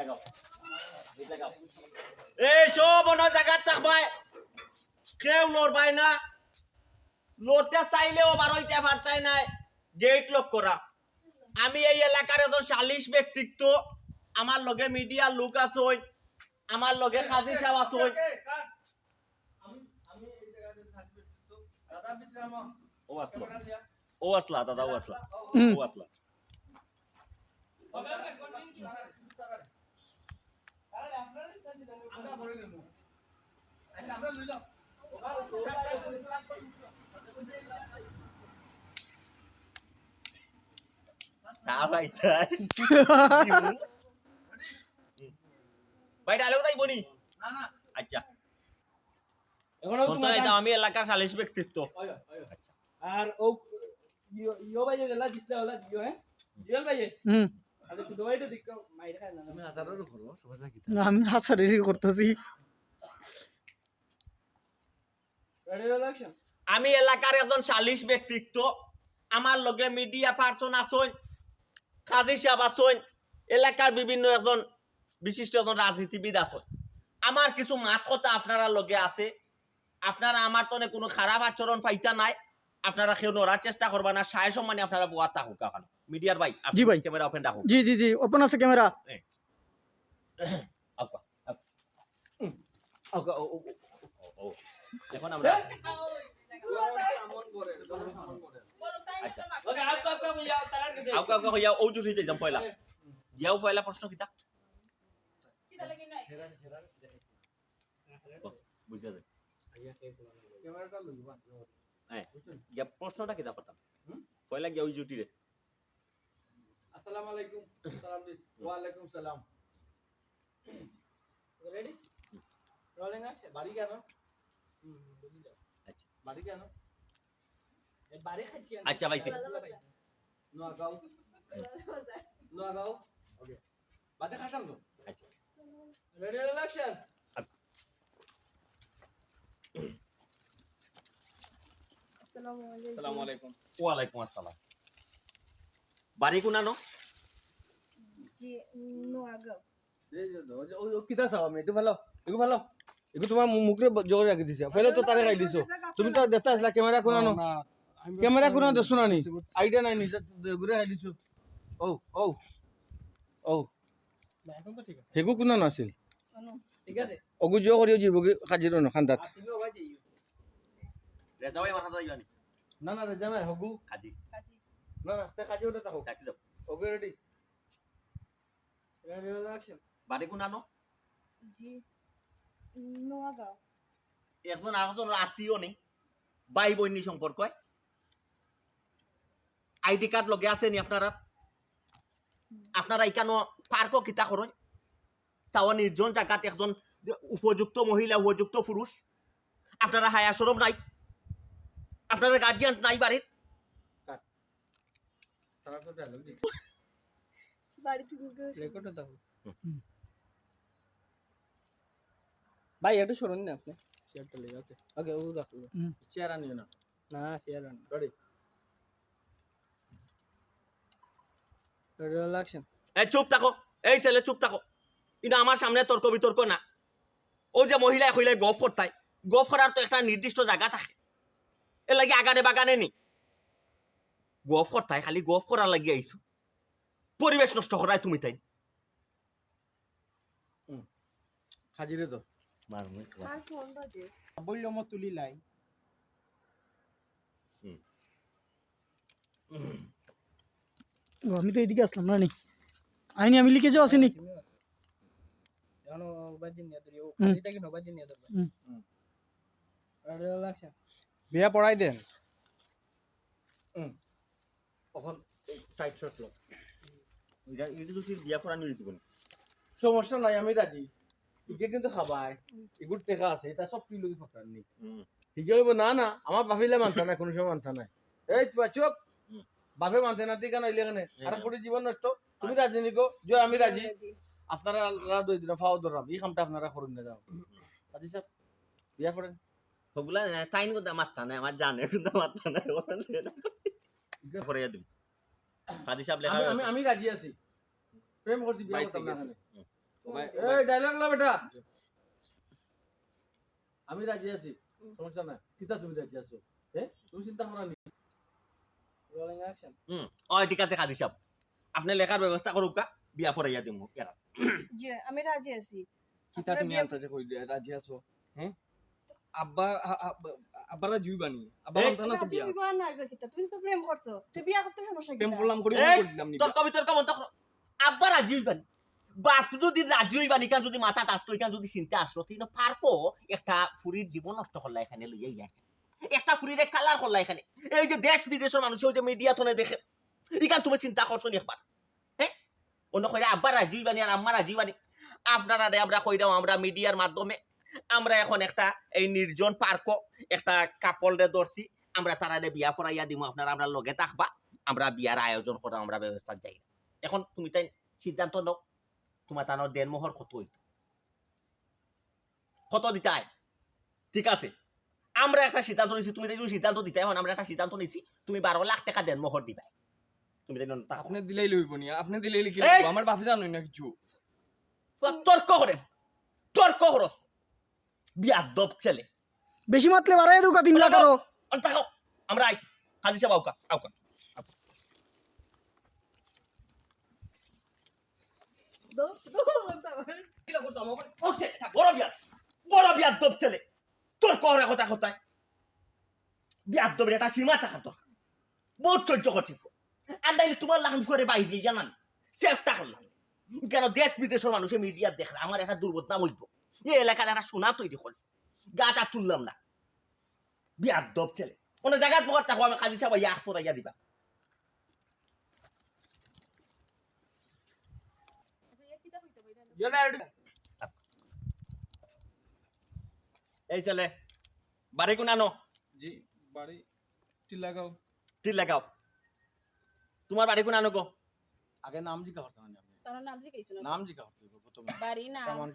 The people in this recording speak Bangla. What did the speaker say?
লাগাও বিট লাগাও এই সব অন্য জায়গায় থাকবাই কেউ লড়বাই না। লড়তে চাইলেও বারোইতে পারতাই নাই। গেট লক করা আমি এই এলাকার এজন সালিশ ব্যক্তিত্ব আমার লগে মিডিয়ার লোক আছে আমার লগে খাজি সাহেব আছে। ও আসলো ও আসলা দাদা ও আসলা ও আসলা চা ভাই তাই ভাই ডায়লগ যাইব নি আচ্ছা। এখনও ফোন তো তোমার এটা আমি এলাকার সালিশ ব্যক্তিত্ব। আর ও ইয়ো ভাই গেলা দিছলা হলা দিও হ্যাঁ? জিয়াল ভাই হুম। না, আমি হাসারেরই করতেছি। আমি এলাকার একজন সালিশ ব্যক্তিত্ব। আমার লগে মিডিয়া পার্সন আসইন কাজী সাহেব আসইন এলাকার বিভিন্ন একজন বিশিষ্ট একজন রাজনীতিবিদ আসইন আমার কিছু মাত কথা আপনারা লগে আছে। আপনারা আমার তনে কোনো খারাপ আচরণ পাইতা নাই। আপনারা কেউ নড়ার চেষ্টা করবা না সায় সম্মানে আপনারা বোয়া থাকুক এখন। মিডিয়ার ভাই জি ভাই। ক্যামেরা ওপেন রাখুক জি জি জি ওপেন আছে ক্যামেরা আউকা, আউকা। উম, আউকা, ও, ও, ও, ও, ও। এখন আমরা আচ্ছা ওকে আপ আপ আপ ইয়া তারার কাছে আউকা আউকা হইয়া ও জুড়ি যাইতাম পয়লা ইয়াও পয়লা প্রশ্ন কিতা ও, বুঝা যায় হ্যাঁ ইয়া প্রশ্নটা কিতা করতাম পয়লা গিয়া ওই জুটি রে আসসালামু আলাইকুম। সালাম ওয়া আলাইকুম সালাম। রেডি রোলিং অ্যাকশন বাড়ি কেন? আচ্ছা। বাড়ি কেন? বাড়ি খাচ্ছি আচ্ছা, ভাইসে। নোয়াগাঁও। নোয়াগাঁও ওকে। বাড়ি খাটাম তো। আচ্ছা। রেডি রিলাকশন আসসালামু আলাইকুম। ওয়ালাইকুম আসসালাম। ও- ও কিতা চাও আমি? এইটো ভালো এইটো ভালো এইটো তোমাৰ মুখৰে জোৰে ৰাখি দিছে। ফেলে তো তাৰে খাই দিছো। তুমি তো দেতা আছিলা কেমেৰা কোনা নো কেমেৰা কোনা দেছো না আইডিয়া নাই নি ঘুরে খাই দিছো। ও হেগু কোনা নাছিল অনু ঠিক আছে। অগু জিও কৰিও জীৱ কাজিৰ খান্দাত। যাইও রেজা ভাই মাথা না? না রেজা হগু কাজী কাজী না না তে কাজি ওটা থাকো ডাকি যাও। ওকে রেডি রেডি রিলাকশন বাড়ি কোনানো জি নোয়াগাঁও একজন আরেকজন আত্মীয় নেই ভাই বন্যী সম্পর্ক আইডি কার্ড লগে আছে নি আপনারা? আপনারা এখানো পার্ক কিতা করেন তাও নির্জন জায়গাত একজন উপযুক্ত মহিলা উপযুক্ত পুরুষ। আপনারা হায়া সরম নাই। আপনারা গার্জিয়ান নাই বাড়ির। তারা তো ডায়লগ দি বাড়ি থেকে কেউ দাও। ভাই একটু শুনুন না আপনি। শেয়ারটা লেগে ওকে ওকে ও দেখো চেহারা নিও না। না শেয়ার না। রেডি রেডি রিলাকশন এই চুপ থাকো। এই ছেলে চুপ থাকো। কিন্তু আমার সামনে তর্ক বিতর্ক না। ও যে মহিলা হইলে গফ করতাই গফ করার তো একটা নির্দিষ্ট জায়গা থাকে। এর লাগে আগানে বাগানে নি। গফ করতাই খালি গফ করার লাগি আইছো। পরিবেশ নষ্ট করাই তুমি তাই। হাজিরে তো। কার ফোন বাজে। বলল মো তুলি লাই। আমি তো এদিকে আসলাম না নি আইনি আমি লিখে যাও আসেনি। বিয়া পড়াই দেন। এখন টাইট শট লো বিয়া করানো জীবন। সমস্যা নাই আমি রাজি। ইকে কিন্তু খাবাই এগুলো টেকা আছে এটা সব তুই লোক নি। ঠিকই হইব না না আমার বাফিলে মানতা নাই কোনো সময় মানতা নাই। এই চুয়া চুপ। বাপে মানতে না তুই কেন এলে এখানে? আর জীবন নষ্ট। তুমি রাজি নিকো? যে আমি রাজি। আপনারা আল্লাহ দুই দিন ফাও ধরাম এই কামটা আপনারা করুন না যাও। সাহেব বিয়া করেন। সবগুলা নাই আমার জানে কিন্তু নাই করে দিম। কাদি সাহেব লেখা আমি আমি রাজি আছি। প্রেম করছি বিয়া করতাম না এই ডায়লগ লো বেটা। আমি রাজি আছি সমস্যা নাই। কিতা তুমি রাজি আছো? হ্যাঁ তুমি চিন্তা করা নি। রোলিং অ্যাকশন হুম। ও ঠিক আছে কাজী সাহেব আপনি লেখার ব্যবস্থা করুক কা বিয়া ফরাইয়া দিমু এরা জি আমি রাজি আছি। কিতা তুমি আনতে কই রাজি আছো। হ্যাঁ আব্বা আ- আব্বা- আব্বারা জুই বানি আব্বা এই, বলতা না তো বিয়া। হইবা না হইবা কিতা? তুমি তো প্রেম করছ। তুই বিয়া করতে সমস্যা কি প্রেম করলাম করি এই, নি তোর কবি তোর কমন তখন আব্বা রাজি বাপ যদি রাজি হইবানি কান যদি মাথা আসলো কান যদি চিন্তা আসলো তুই পারকো একটা ফুরির জীবন নষ্ট করলা এখানে লইয়া ইয়া একটা ফুরিরে কালার করলা এখানে। এই যে দেশ বিদেশের মানুষ ওই যে মিডিয়া থনে দেখে। ইকান তুমি চিন্তা করছ নি একবার। হ্যাঁ অন্য কইরা আব্বা রাজি হইবানি আর আম্মা রাজি হইবানি আপনারা রে আমরা কই দাও আমরা মিডিয়ার মাধ্যমে আমরা এখন একটা এই নির্জন পার্ক একটা কাপল রে ধরছি। আমরা তারা বিয়া ফরাইয়া দিমু আপনারা আমরা লগে থাকবা। আমরা বিয়ার আয়োজন করা আমরা ব্যবস্থা যাই এখন তুমি তাই সিদ্ধান্ত নাও তোমার তানোর দেড় মোহর কত হইত? কত দিতে ঠিক আছে। আমরা একটা সিদ্ধান্ত নিছি তুমি তাই সিদ্ধান্ত দিতে এখন আমরা একটা সিদ্ধান্ত নিছি তুমি বারো লাখ টাকা দেড় মোহর দিবা। তুমি তাই না আপনি দিলেই লইব নি আপনি দিলেই লিখি! আমার বাপে জানোই না কিছু। তর্ক করে তর্ক খরচ বিয়া দব ছেলে। বেশি মাতলে বাড়াই দেবো তিন লাখ আরও। আর তাকাও আমরা আই। হাজি সাহেব আউকা আউকা তোর কথা কথায় বিয়া দবের একটা সীমা থাকা তোর বহুত সহ্য করছি আর নাইলে তোমার করে বাইরে জানান চেষ্টা করলাম কেন দেশ বিদেশের মানুষে মিডিয়া দেখলে আমার একটা দুর্বদনাম হইব। এই এলাকায় একটা সোনা তৈরি করছে। গাটা তুললাম না। বিয়ার দব ছেলে। কোনো জায়গাত পকার থাকো আমি কাজী সাহেব ইয়া আখতরা ইয়া দিবা। এই ছেলে বাড়ি কোনানো জি বাড়ি টিলাগাঁও। তোমার বাড়ি কোনানো গো? আগে নাম করতে নাম জিজ্ঞেস নাম করতে প্রথমে। বাড়ি নাম কেমন